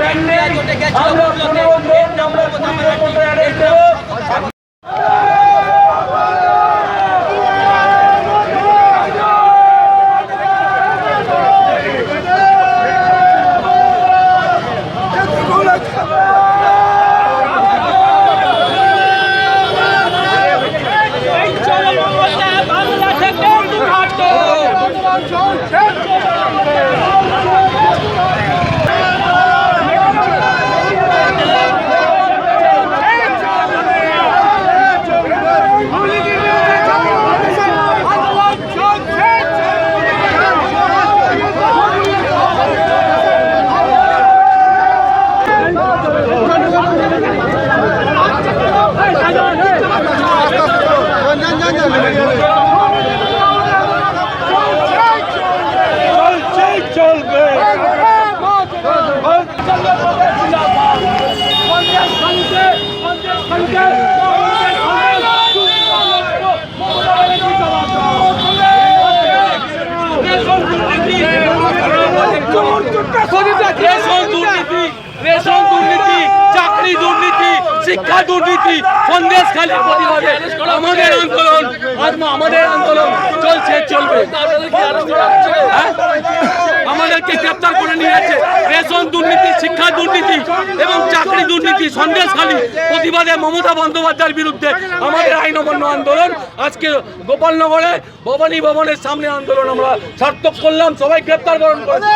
Mandate আমরা পরিবর্তন আমরা পরিবর্তনের দেব Jones, Jones, Jones. Thank you. শিক্ষা দুর্নীতি সন্দেশ খালি প্রতিবাদে আমাদের আন্দোলন আমাদের আন্দোলন চলছে, চলবে। হ্যাঁ? আমাদেরকে গ্রেপ্তার করে নিয়ে যাচ্ছে রেশন দুর্নীতি, শিক্ষা দুর্নীতি এবং চাকরি দুর্নীতি সন্দেশ খালি প্রতিবাদে মমতা বন্দ্যোপাধ্যায়ের বিরুদ্ধে আমাদের আইন অমান্য আন্দোলন। আজকে গোপালনগরে ভবানী ভবনের সামনে আন্দোলন আমরা সার্থক করলাম, সবাই গ্রেপ্তার করণ করেছে।